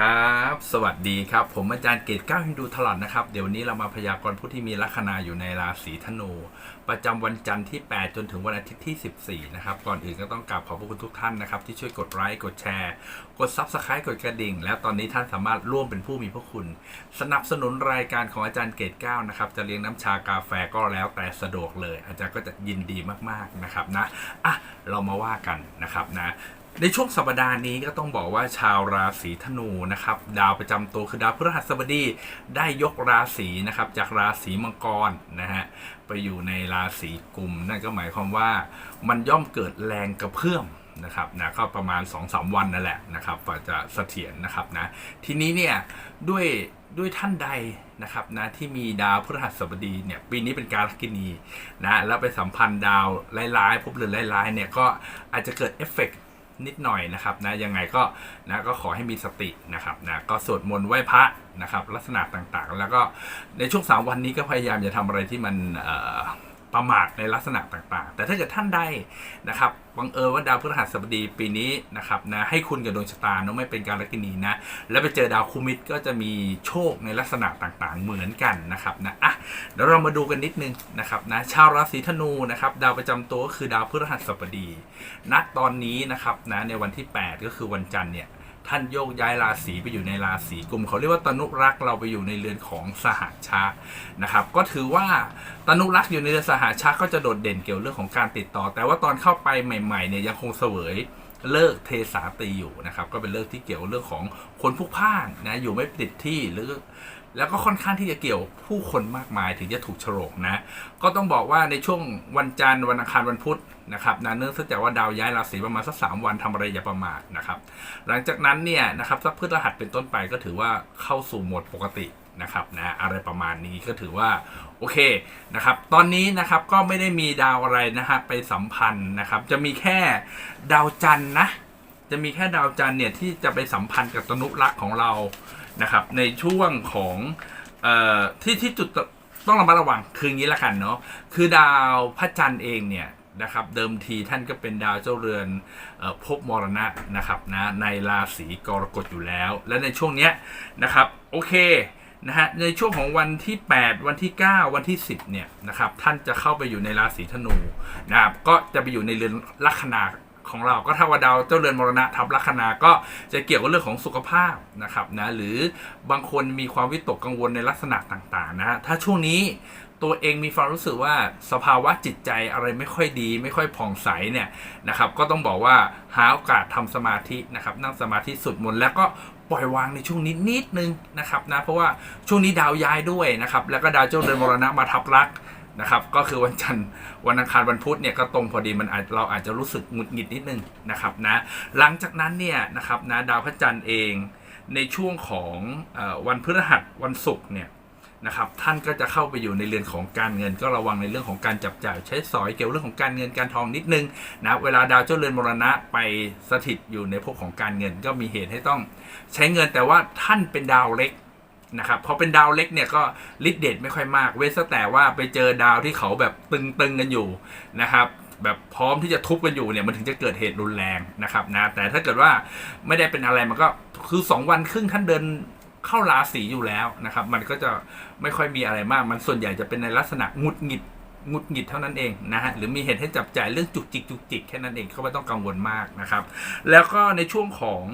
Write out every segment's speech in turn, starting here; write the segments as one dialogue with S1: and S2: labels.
S1: ครับ สวัสดีครับ ผมอาจารย์เกตก้าฮินดูถลอดนะครับ เดี๋ยวนี้เรามาพยากรณ์ผู้ที่มีลัคนาอยู่ในราศีธนู ประจำวันจันทร์ที่ 8 จนถึงวันอาทิตย์ที่ 14 นะครับ ก่อนอื่นก็ต้องกราบขอบพระคุณทุกท่านนะครับ ที่ช่วยกดไลค์กดแชร์ กด Subscribe กดกระดิ่ง แล้วตอนนี้ท่านสามารถร่วมเป็นผู้มีพระคุณ สนับสนุนรายการของอาจารย์เกตก้านะครับจะเลี้ยงน้ำชากาแฟก็แล้วแต่สะดวกเลย อาจารย์ก็จะยินดีมากๆนะครับนะอะเรามาว่ากันนะครับนะ ในช่วงสัปดาห์นี้ก็ต้องบอกว่าชาวราศีธนูนะครับดาวประจำตัวคือดาวพฤหัสบดีได้ยกราศีนะครับจากราศีมังกรนะฮะไปอยู่ในราศีกุมนั่นก็หมายความว่ามันย่อมเกิดแรงกระเพื่อมนะครับนะก็ประมาณ 2-3 วันนั่นแหละนะครับกว่าจะเสถียรนะครับนะทีนี้เนี่ยด้วยด้วยท่านใดนะครับนะที่มีดาวพฤหัสบดีเนี่ยปีนี้เป็นการกินีนะแล้วไปสัมพันธ์ดาวร้ายๆพบเรือนร้ายๆเนี่ยก็อาจจะเกิดเอฟเฟกต์ นิดหน่อยนะครับนะยังไงก็นะก็ขอให้มีสตินะครับนะก็สวดมนต์ไหว้พระนะครับ ลักษณะต่างๆ แล้วก็ในช่วงสามวันนี้ก็พยายามจะทำอะไรที่มันเอ่อ ประมาทในลักษณะต่างๆ แต่ถ้าเกิดท่านใดนะครับบังเอิญว่าดาวพฤหัสบดีปีนี้นะครับนะให้คุณกับดวงชะตาเนอะไม่เป็นการลักินีนะ แล้วไปเจอดาวคุมิตก็จะมีโชคในลักษณะต่างๆ เหมือนกันนะครับนะอะเดี๋ยวเรามาดูกันนิดนึงนะครับนะชาวราศีธนูนะครับดาวประจำตัวก็คือดาวพฤหัสบดีณตอนนี้นะครับนะในวันที่ 8 ก็คือวันจันทร์เนี่ย ท่านโยกย้ายราศีไปอยู่ในราศีกลุ่มเขาเรียกว่าตนุรักษ์เราไปอยู่ในเรือนของสหชาตินะครับ ก็ถือว่าตนุรักษ์อยู่ในเรือนสหชาติก็จะโดดเด่นเกี่ยวเรื่องของการติดต่อ แต่ว่าตอนเข้าไปใหม่ๆเนี่ยยังคงเสวยเลิกเทสาตีอยู่นะครับ ก็เป็นเลิกที่เกี่ยวเรื่องของคนพลุกพ่านนะอยู่ไม่ติดที่หรือ แล้วก็ค่อนข้างที่จะเกี่ยวผู้คนมากมายถึงจะถูกโฉลกนะ ก็ต้องบอกว่าในช่วงวันจันทร์วันอังคารวันพุธนะครับนะเนื่องจากว่าดาวย้ายราศีประมาณสักสามวันทำอะไรอย่าประมาทนะครับ หลังจากนั้นเนี่ยนะครับสักพฤหัสเป็นต้นไปก็ถือว่าเข้าสู่โหมดปกตินะครับนะอะไรประมาณนี้ก็ถือว่าโอเคนะครับตอนนี้นะครับก็ไม่ได้มีดาวอะไรนะฮะไปสัมพันธ์นะครับจะมีแค่ดาวจันทร์นะจะมีแค่ดาวจันทร์เนี่ยที่จะไปสัมพันธ์กับตนุรักษ์ของเรา นะครับในช่วงของออที่ที่จุดต้องระมัดระวังคืออย่างนี้ละกันเนาะคือดาวพระจันทร์เองเนี่ยนะครับเดิมทีท่านก็เป็นดาวเจ้าเรือนออภพมรณะนะครับนะในราศีกรกฎอยู่แล้ว และในช่วงเนี้ยนะครับโอเคนะฮะในช่วงของวันที่ 8 วันที่ 9 วันที่ 10เนี่ยนะครับท่านจะเข้าไปอยู่ในราศีธนูนะครับก็จะไปอยู่ในเรือนลัคนา ของเราก็ถ้าว่าดาวเจ้าเรือนมรณะทับลัคนาก็จะเกี่ยวกับเรื่องของสุขภาพนะครับนะหรือบางคนมีความวิตกกังวลในลักษณะต่างๆนะฮะถ้าช่วงนี้ตัวเองมีความรู้สึกว่าสภาวะจิตใจอะไรไม่ค่อยดี ไม่ค่อยผ่องใสเนี่ยนะครับ ก็ต้องบอกว่าหาโอกาสทำสมาธินะครับนั่งสมาธิสุดมนแล้วก็ปล่อยวางในช่วงนี้นิดนึงนะครับนะเพราะว่าช่วงนี้ดาวย้ายด้วยนะครับแล้วก็ดาวเจ้าเรือนมรณะมาทับลัก นะครับ ก็คือวันจันทร์วันอังคารวันพุธเนี่ยก็ตรงพอดีมันอาจเราอาจจะรู้สึกหงุดหงิดนิดนึงนะครับนะหลังจากนั้นเนี่ยนะครับนะดาวพระจันทร์เองในช่วงของอวันพฤหัสวันศุกร์เนี่ยนะครับท่านก็จะเข้าไปอยู่ในเรือนของการเงิน ก็ระวังในเรื่องของการจับจ่ายใช้สอยเกี่ยวเรื่องของการเงินการทองนิดนึงนะเวลาดาวเจ้าเรือนมรณะไปสถิตอยู่ในภพของการเงิน ก็มีเหตุให้ต้องใช้เงินแต่ว่าท่านเป็นดาวเล็ก นะครับพอเป็นดาวเล็กเนี่ยก็ฤทธิ์เดชไม่ค่อยมาก เว้นแต่ว่าไปเจอดาวที่เขาแบบตึงๆกันอยู่นะครับแบบพร้อมที่จะทุบกันอยู่เนี่ยมันถึงจะเกิดเหตุรุนแรงนะครับนะแต่ถ้าเกิดว่าไม่ได้เป็นอะไรมันก็คือ 2 วันครึ่งท่านเดินเข้าราศีอยู่แล้วนะครับ มันก็จะไม่ค่อยมีอะไรมาก มันส่วนใหญ่จะเป็นในลักษณะหงุดหงิด งุดหงิดเท่านั้นเองนะฮะหรือมีเหตุให้จับจ่ายเรื่องจุกจิกจุกจิกแค่นั้นเองเขาไม่ต้องกังวลมากนะครับ แล้วก็ในช่วงของ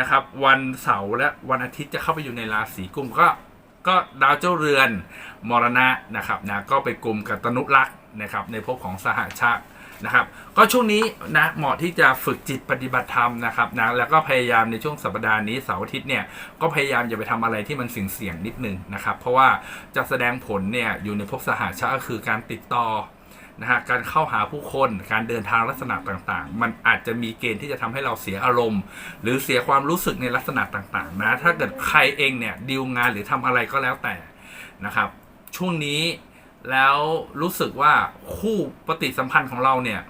S1: นะครับวันเสาร์และวันอาทิตย์จะเข้าไปอยู่ในราศีกุมก็ก็ดาวเจ้าเรือนมรณะนะครับนะก็ไปกลุ่มกับตนุรักษ์นะครับในภพของสหชาติ นะครับก็ช่วงนี้นะเหมาะที่จะฝึกจิตปฏิบัติธรรมนะครับนะแล้วก็พยายามในช่วงสัปดาห์นี้เสาร์อาทิตย์เนี่ยก็พยายามอย่าไปทำอะไรที่มันเสี่ยงนิดนึงนะครับเพราะว่าจะแสดงผลเนี่ยอยู่ในภพสหชาก็คือการติดต่อนะฮะการเข้าหาผู้คนการเดินทางลักษณะต่างๆ มันอาจจะมีเกณฑ์ที่จะทำให้เราเสียอารมณ์ หรือเสียความรู้สึกในลักษณะต่างๆนะถ้าเกิดใครเองเนี่ยดีลงานหรือทำอะไรก็แล้วแต่นะครับช่วงนี้ แล้วรู้สึกว่าคู่ปฏิสัมพันธ์ของเราเนี่ย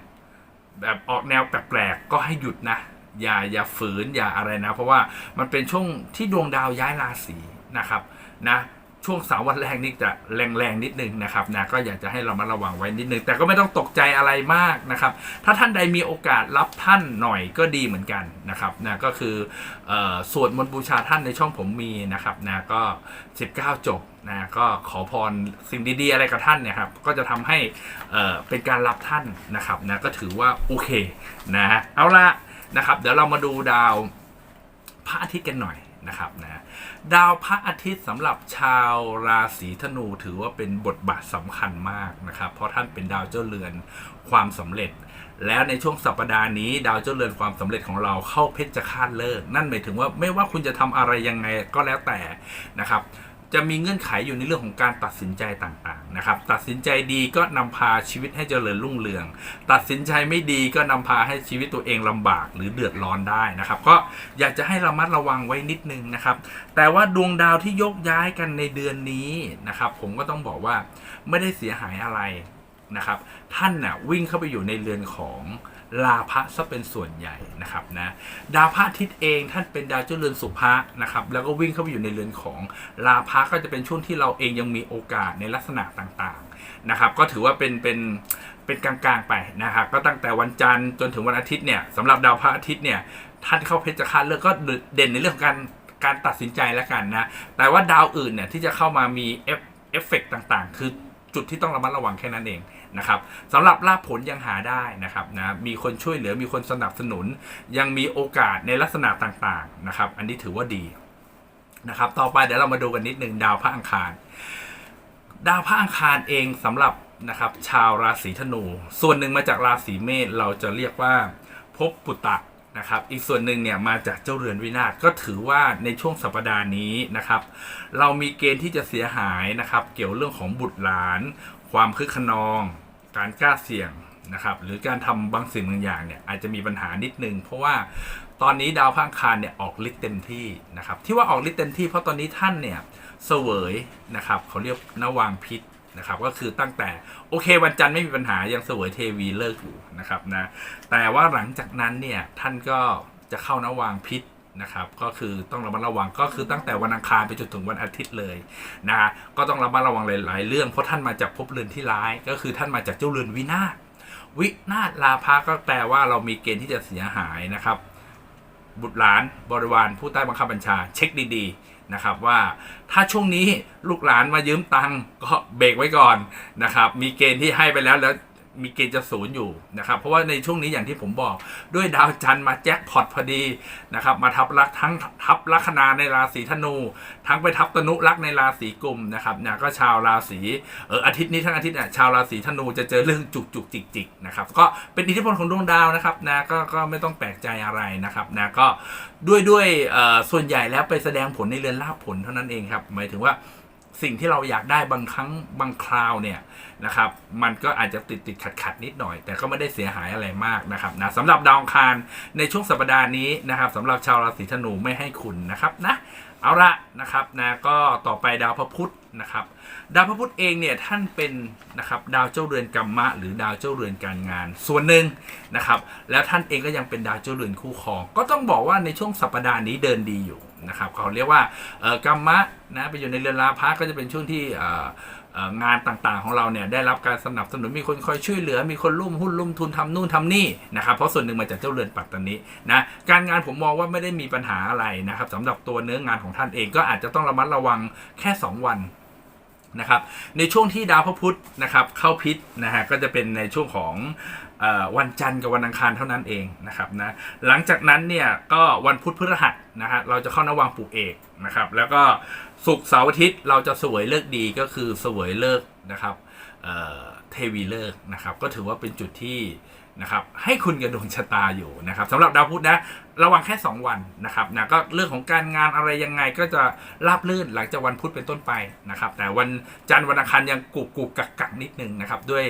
S1: แบบออกแนวแปลกๆก็ให้หยุดนะ อย่าอย่าฝืนอย่าอะไรนะ เพราะว่ามันเป็นช่วงที่ดวงดาวย้ายราศีนะครับนะ ช่วงสามวันแรกนี่จะแรงๆนิดนึงนะครับนะก็อยากจะให้เรามาระวังไว้นิดนึง แต่ก็ไม่ต้องตกใจอะไรมากนะครับ ถ้าท่านใดมีโอกาสรับท่านหน่อยก็ดีเหมือนกันนะครับนะก็คืออสวดมนต์บูชาท่านในช่องผมมีนะครับนะก็ 19 จบนะก็ขอพรสิ่งดีๆอะไรกับท่านเนี่ยครับก็จะทำให้เอ่อเป็นการรับท่านนะครับนะก็ถือว่าโอเคนะเอาละนะครับ เดี๋ยวเรามาดูดาวพระอาทิตย์กันหน่อย นะครับนะดาวพระอาทิตย์สำหรับชาวราศีธนูถือว่าเป็นบทบาทสำคัญมากนะครับ เพราะท่านเป็นดาวเจ้าเรือนความสำเร็จ แล้วในช่วงสัปดาห์นี้ ดาวเจ้าเรือนความสำเร็จของเราเข้าเพชรฆาตเลิก นั่นหมายถึงว่าไม่ว่าคุณจะทำอะไรยังไงก็แล้วแต่นะครับ จะมีเงื่อนไขอยู่ในเรื่องของการตัดสินใจต่างๆนะครับ ตัดสินใจดีก็นำพาชีวิตให้เจริญรุ่งเรือง ตัดสินใจไม่ดีก็นำพาให้ชีวิตตัวเองลำบากหรือเดือดร้อนได้นะครับ ก็อยากจะให้ระมัดระวังไว้นิดนึงนะครับ แต่ว่าดวงดาวที่ยกย้ายกันในเดือนนี้นะครับ ผมก็ต้องบอกว่าไม่ได้เสียหายอะไร นะครับ ท่านน่ะวิ่งเข้าไปอยู่ในเรือนของลาภะซะเป็นส่วนใหญ่นะครับนะดาวพระอาทิตย์เองท่านเป็นดาวเจ้าเรือนสุภะนะครับแล้วก็วิ่งเข้าไปอยู่ในเรือนของลาภะก็จะเป็นช่วงที่เราเองยังมีโอกาสในลักษณะต่างๆนะครับ ก็ถือว่าเป็นเป็นเป็นกลางๆไปนะครับก็ตั้งแต่วันจันทร์จนถึงวันอาทิตย์เนี่ยสำหรับดาวพระอาทิตย์เนี่ยท่านเข้าเพชรฆาตเลิกก็เด่นในเรื่องของการการตัดสินใจแล้วกันนะแต่ว่าดาวอื่นเนี่ยที่จะเข้ามามีเอฟเอฟเฟกต่างๆ คือจุดที่ต้องระมัดระวังแค่นั้นเอง นะครับสำหรับลาภผลยังหาได้นะครับนะมีคนช่วยเหลือมีคนสนับสนุน ยังมีโอกาสในลักษณะต่างๆนะครับ อันนี้ถือว่าดีนะครับต่อไปเดี๋ยวเรามาดูกันนิดหนึ่งดาวพระอังคาร ดาวพระอังคารเองสำหรับนะครับชาวราศีธนู ส่วนหนึ่งมาจากราศีเมษเราจะเรียกว่าภพปุตตะนะครับอีกส่วนหนึ่งเนี่ยมาจากเจ้าเรือนวินาศก็ถือว่าในช่วงสัปดาห์นี้นะครับ เรามีเกณฑ์ที่จะเสียหายนะครับ เกี่ยวเรื่องของบุตรหลาน ความคึกขนอง การกล้าเสี่ยงนะครับ หรือการทำบางสิ่งบางอย่างเนี่ยอาจจะมีปัญหานิดนึง เพราะว่าตอนนี้ดาวพังคารเนี่ยออกฤทธิ์เต็มที่นะครับ ที่ว่าออกฤทธิ์เต็มที่เพราะตอนนี้ท่านเนี่ยเสวยนะครับเขาเรียกนวางพิษนะครับก็คือตั้งแต่โอเควันจันทร์ไม่มีปัญหายังเสวยเทวีเลิกอยู่นะครับนะแต่ว่าหลังจากนั้นเนี่ยท่านก็จะเข้านวางพิษ นะครับ ก็คือต้องระมัดระวังก็คือตั้งแต่วันอังคารไปจนถึงวันอาทิตย์เลยนะก็ต้องระมัดระวังหลาย ๆ เรื่องเพราะท่านมาจากภพเรือนที่ร้าย ก็คือท่านมาจากเจ้าเรือนวินาศวินาศลาภะก็แปลว่าเรามีเกณฑ์ที่จะเสียหายนะครับ บุตรหลานบริวารผู้ใต้บังคับบัญชา เช็คดีๆนะครับว่าถ้าช่วงนี้ลูกหลานมายืมตังค์ก็เบรกไว้ก่อนนะครับ มีเกณฑ์ที่ให้ไปแล้วแล้ว มีเกณฑ์จะศูนย์อยู่นะครับเพราะว่าในช่วงนี้อย่างที่ผมบอก ด้วยดาวจันทร์มาแจ็คพอตพอดีนะครับมาทับลักทั้งทับลัคนาในราศีธนู ทั้งไปทับตนุลักในราศีกุมนะครับเนี่ยก็ชาวราศีเอออาทิตย์นี้ทั้งอาทิตย์เนี่ยชาวราศีธนูจะเจอเรื่องจุกจุกจิกจิกนะครับก็เป็นอิทธิพลของดวงดาวนะครับนะก็ก็ไม่ต้องแปลกใจอะไรนะครับนะก็ด้วยด้วยเอ่อส่วนใหญ่แล้วไปแสดงผลในเรือนลาภผลเท่านั้นเองครับหมายถึงว่า สิ่งที่เราอยากได้บางครั้งบางคราวเนี่ยนะครับ มันก็อาจจะติดติดขัดขัดนิดหน่อย แต่ก็ไม่ได้เสียหายอะไรมากนะครับนะสำหรับดาวคารในช่วงสัปดาห์นี้นะครับสำหรับชาวราศีธนูไม่ให้คุณนะครับนะเอาละนะครับนะก็ต่อไปดาวพระพุธนะครับดาวพระพุธเองเนี่ยท่านเป็นนะครับดาวเจ้าเรือนกรรมะ หรือดาวเจ้าเรือนการงาน ส่วนหนึ่งนะครับแล้วท่านเองก็ยังเป็นดาวเจ้าเรือนคู่ครอง ก็ต้องบอกว่าในช่วงสัปดาห์นี้เดินดีอยู่ นะครับเขาเรียกว่ากรรมะนะไปอยู่ในเรือนลาภะก็จะเป็นช่วงที่งานต่างๆของเราเนี่ยได้รับการสนับสนุนมีคนคอยช่วยเหลือ มีคนร่วมหุ้นร่วมทุนทำนู่นทำนี่นะครับเพราะส่วนหนึ่งมาจากเจ้าเรือนปัตตานีนะการงานผมมองว่าไม่ได้มีปัญหาอะไรนะครับสำหรับตัวเนื้องานของท่านเองก็อาจจะต้องระมัดระวังแค่ 2 วันนะครับในช่วงที่ดาวพระพุธนะครับเข้าพิษนะฮะก็จะเป็นในช่วงของอ วันจันทร์กับวันอังคารเท่านั้นเองนะครับนะหลังจากนั้นเนี่ยก็วันพุธพฤหัสนะฮะเราจะเข้านวังปู่เอกนะครับแล้วก็ศุกร์เสาร์อาทิตย์เราจะสวยเลิกดีก็คือสวยเลิกนะครับ ทวีเลิกนะครับก็ถือว่าเป็นจุดที่นะครับให้คุณกับดวงชะตาอยู่นะครับสำหรับดาวพุธนะระวังแค่ 2 วันนะครับนะก็เรื่องของการงานอะไรยังไงก็จะราบลื่นหลังจากวันพุธเป็นต้นไปนะครับ แต่วันจันทร์วันอังคารยังกุกกุกกักกักนิดนึงนะครับด้วย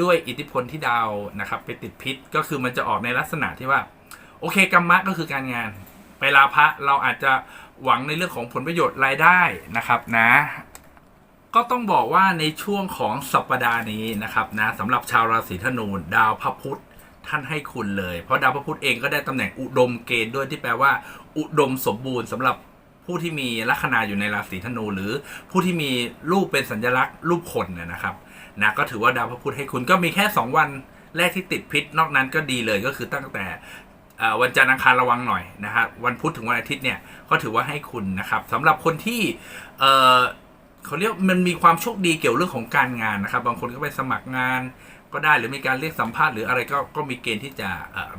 S1: ด้วยอิทธิพลที่ดาวนะครับไปติดพิษก็คือมันจะออกในลักษณะที่ว่าโอเคกรรมะก็คือการงานไปลาภะเราอาจจะหวังในเรื่องของผลประโยชน์รายได้นะครับนะ ก็ต้องบอกว่าในช่วงของสัปดาห์นี้นะครับนะสำหรับชาวราศีธนูดาวพระพุธท่านให้คุณเลย เพราะดาวพระพุธเองก็ได้ตำแหน่งอุดมเกณฑ์ด้วยที่แปลว่า อุดมสมบูรณ์สำหรับผู้ที่มีลัคนาอยู่ในราศีธนู หรือผู้ที่มีรูปเป็นสัญลักษณ์รูปคนเนี่ยนะครับนะก็ถือว่าดาวพระพุธให้คุณก็มีแค่ 2 วันแรกที่ติดพิษ นอกนั้นก็ดีเลยก็คือตั้งแต่วันจันทร์อังคารระวังหน่อยนะฮะวันพุธถึงวันอาทิตย์เนี่ยก็ถือว่าให้คุณนะครับสำหรับคนที่ เขาเรียกมันมีความโชคดีเกี่ยวเรื่องของการงานนะครับ บางคนก็ไปสมัครงานก็ได้หรือมีการเรียกสัมภาษณ์หรืออะไรก็ก็มีเกณฑ์ที่จะ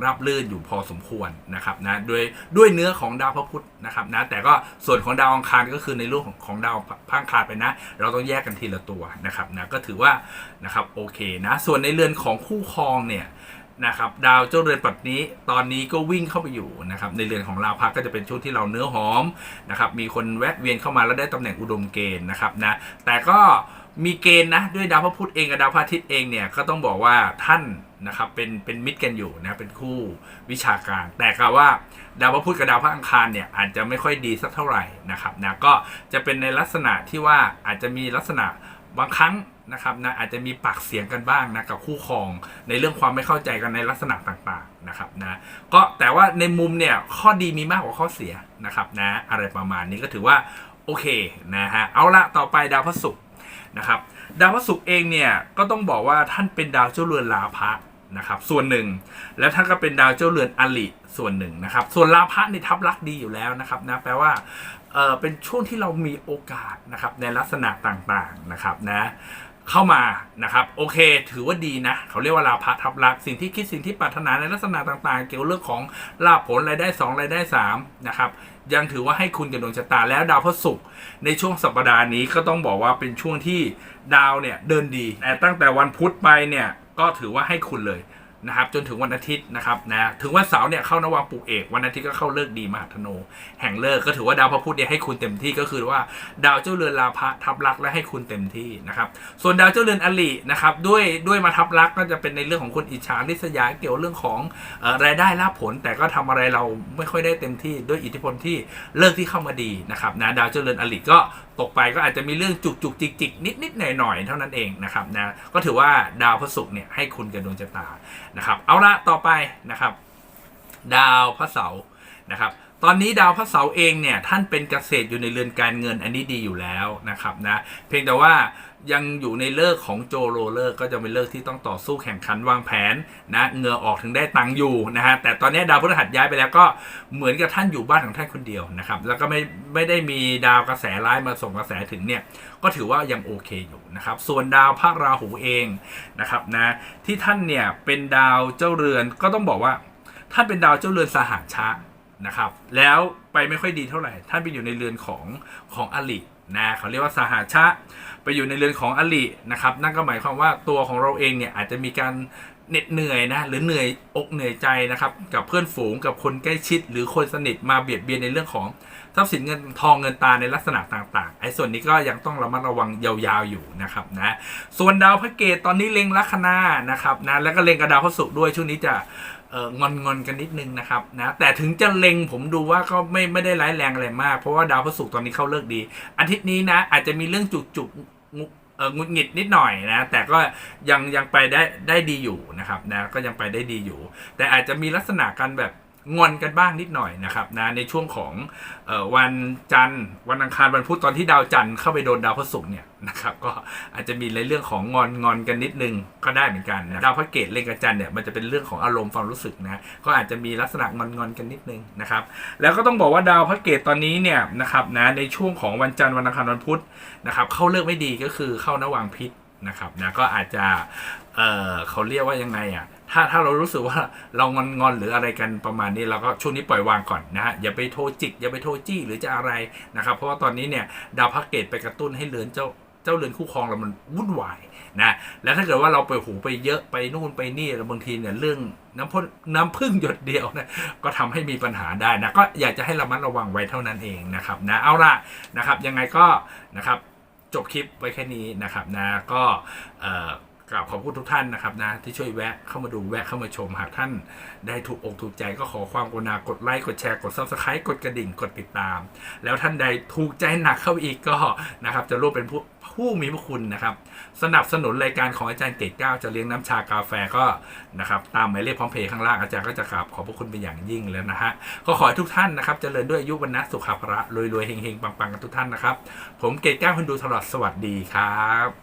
S1: ราบลื่นอยู่พอสมควรนะครับนะด้วยด้วยเนื้อของดาวพระพุธนะครับนะแต่ก็ส่วนของดาวอังคารก็คือในเรื่องของของดาวพังคารไปนะ เราต้องแยกกันทีละตัวนะครับนะก็ถือว่านะครับโอเคนะส่วนในเรือนของคู่ครองเนี่ย นะครับดาวเจ้าเรือนปัดนี้ ตอนนี้ก็วิ่งเข้าไปอยู่นะครับในเรือนของลาพักก็จะเป็นช่วงที่เราเนื้อหอมนะครับมีคนแวะเวียนเข้ามาแล้วได้ตำแหน่งอุดมเกณฑ์นะครับนะแต่ก็มีเกณฑ์นะด้วยดาวพระพุธเองกับดาวพระอาทิตย์เองเนี่ยก็ต้องบอกว่าท่านนะครับเป็นเป็นมิตรกันอยู่นะเป็นคู่วิชาการ แต่ก็ว่าดาวพระพุธกับดาวพระอังคารเนี่ยอาจจะไม่ค่อยดีสักเท่าไหร่นะครับนะก็จะเป็นในลักษณะที่ว่าอาจจะมีลักษณะบางครั้ง นะครับนะอาจจะมีปากเสียงกันบ้างนะกับคู่ครองในเรื่องความไม่เข้าใจกันในลักษณะต่างๆนะครับนะก็แต่ว่าในมุมเนี่ยข้อดีมีมากกว่าข้อเสียนะครับนะอะไรประมาณนี้ก็ถือว่าโอเคนะฮะเอาละต่อไปดาวพระศุกร์นะครับดาวพระศุกร์เองเนี่ยก็ต้องบอกว่าท่านเป็นดาวเจ้าเรือนลาภะนะครับส่วนหนึ่งแล้วท่านก็เป็นดาวเจ้าเรือนอลิส่วนหนึ่งนะครับส่วนลาภะในทับลักดีอยู่แล้วนะครับนะแปลว่าเออเป็นช่วงที่เรามีโอกาสนะครับในลักษณะต่างๆนะครับนะ เข้ามานะครับโอเค ถือว่าดีนะ เขาเรียกว่าลาภะทับลักสิ่งที่คิดสิ่งที่ปรารถนาในลักษณะต่างๆ เกี่ยวกับเรื่องของลาภผลรายได้สองรายได้สามนะครับยังถือว่าให้คุณกับดวงชะตาแล้วดาวพระศุกร์ในช่วงสัปดาห์นี้ก็ต้องบอกว่าเป็นช่วงที่ดาวเนี่ยเดินดีแต่ตั้งแต่วันพุธไปเนี่ยก็ถือว่าให้คุณเลย นะครับจนถึงวันอาทิตย์นะครับนะถึงวันเสาร์เนี่ยเข้านวาปุกเอก วันอาทิตย์ก็เข้าเลิกดีมหาธนูแห่งเลิกก็ถือว่าดาวพระพุธเนี่ยให้คุณเต็มที่ก็คือว่าดาวเจ้าเรือนลาภะทับลักและให้คุณเต็มที่นะครับส่วนดาวเจ้าเรือนอลินะครับด้วยด้วยมาทับลักก็จะเป็นในเรื่องของคนอิจฉาริษยาเกี่ยวเรื่องของอ่อรายได้ลาภผล แต่ก็ทำอะไรเราไม่ค่อยได้เต็มที่ด้วยอิทธิพลที่เลิกที่เข้ามาดีนะครับนะดาวเจ้าเรือนอลิก็ตกไปก็อาจจะมีเรื่องจุกจุกจิกจิกนิดนิดหน่อยหน่อยๆเท่านั้นเองนะครับนะก็ถือว่าดาวพระศุกร์เนี่ยให้คุณกับดวงชะตานะครับ เอาละต่อไปนะครับ ดาวพระเสาร์นะครับตอนนี้ดาวพระเสาร์เองเนี่ยท่านเป็นเกษตรอยู่ในเรือนการเงินอันนี้ดีอยู่แล้วนะครับนะเพียงแต่ว่า ยังอยู่ในเลิกของโจโรเลิกก็จะเป็นเลิกที่ต้องต่อสู้แข่งขันวางแผนนะเงื่อออกถึงได้ตังค์อยู่นะฮะแต่ตอนนี้ดาวพฤหัสย้ายไปแล้วก็เหมือนกับท่านอยู่บ้านของท่านคนเดียวนะครับแล้วก็ไม่ไม่ได้มีดาวกระแสร้ายมาส่งกระแสถึงเนี่ยก็ถือว่ายังโอเคอยู่นะครับส่วนดาวพระราหูเองนะครับนะที่ท่านเนี่ยเป็นดาวเจ้าเรือนก็ต้องบอกว่าท่านเป็นดาวเจ้าเรือนสหชะนะครับแล้วไปไม่ค่อยดีเท่าไหร่ ท่านไปอยู่ในเรือนของของอลิ นะเขาเรียกว่าสหชะ ไปอยู่ในเรือนของอลินะครับ นั่นก็หมายความว่าตัวของเราเองเนี่ยอาจจะมีการเหน็ดเหนื่อยนะหรือเหนื่อยอกเหนื่อยใจนะครับ กับเพื่อนฝูงกับคนใกล้ชิด หรือคนสนิทมาเบียดเบียนในเรื่องของทรัพย์สินเงินทองเงินตาในลักษณะต่างๆไอ้ส่วนนี้ก็ยังต้องระมัดระวังยาวๆอยู่นะครับนะส่วนดาวพระเกตตอนนี้เล็งลัคนานะครับนะแล้วก็เล็งกับดาวพระศุกร์ด้วยช่วงนี้จะ งอนงอนกันนิดนึงนะครับนะแต่ถึงจะเล็งผมดูว่าก็ไม่ไม่ได้ร้ายแรงอะไรมาก เพราะว่าดาวพระศุกร์ตอนนี้เข้าเลิกดี อาทิตย์นี้นะ อาจจะมีเรื่องจุกจุกงุเออหงุดหงิดนิดหน่อยนะ แต่ก็ยังยังไปได้ได้ดีอยู่นะครับนะก็ยังไปได้ดีอยู่ แต่อาจจะมีลักษณะการแบบ งอนกันบ้างนิดหน่อยนะครับนะในช่วงของออวันจันทร์วันอังคารวันพุธตอนที่ดาวจันทร์เข้าไปโดนดาวพฤหัสเนี่ยนะครับก็อาจจะมีในเรื่องของงอนงอนกันนิดนึงก็ได้เหมือนกันนะดาวพระเกตเล็งกับจันทร์เนี่ยมันจะเป็นเรื่องของอารมณ์ความรู้สึกนะก็อาจจะมีลักษณะงอนงอนกันนิดนึงนะครับแล้วก็ต้องบอกว่าดาวพระเกตตอนนี้เนี่ยนะครับนะในช่วงของวันจันทร์วันอังคารวันพุธนะครับเข้าเลิกไม่ดีก็คือเข้านวางพิษนะครับนะก็อาจจะเออเขาเรียกว่ายังไงอะ ถ้าถ้าเรารู้สึกว่าเรางอนงอนหรืออะไรกันประมาณนี้เราก็ช่วงนี้ปล่อยวางก่อนนะฮะอย่าไปโทรจิกอย่าไปโทรจี้หรือจะอะไรนะครับเพราะว่าตอนนี้เนี่ยดาวพักเกตไปกระตุ้นให้เรือนเจ้าเจ้าเรือนคู่ครองเรามันวุ่นวายนะ แล้วถ้าเกิดว่าเราไปหูไปเยอะไปนู่นไปนี่แล้วบางทีเนี่ยเรื่องน้ำพ่นน้ำพึ่งหยดเดียวนะก็ทำให้มีปัญหาได้นะ ก็อยากจะให้ระมัดระวังไว้เท่านั้นเองนะครับนะ เอาละนะครับ ยังไงก็นะครับจบคลิปไว้แค่นี้นะครับนะ ก็เอ่อ กราบขอบคุณทุกท่านนะครับนะที่ช่วยแวะเข้ามาดูแวะเข้ามาชมหากท่าน ได้ถูกอกถูกใจก็ขอความกรุณากดไลค์กดแชร์กด subscribe กดกระดิ่งกดติดตาม แล้วท่านใดถูกใจหนักเข้าอีกก็นะครับจะร่วมเป็นผู้ผู้มีพระคุณนะครับสนับสนุนรายการของอาจารย์เกตเก้าจะเลี้ยงน้ำชากาแฟก็นะครับตามหมายเลขพร้อมเพย์ข้างล่างอาจารย์ก็จะกราบขอบพระคุณเป็นอย่างยิ่งแล้วนะฮะก็ขอให้ทุกท่านนะครับเจริญด้วยอายุวันนะสุขภาระรวยๆเฮงๆปังๆกันทุกท่านนะครับ ผมเกตเก้าคนดูตลอดสวัสดีครับ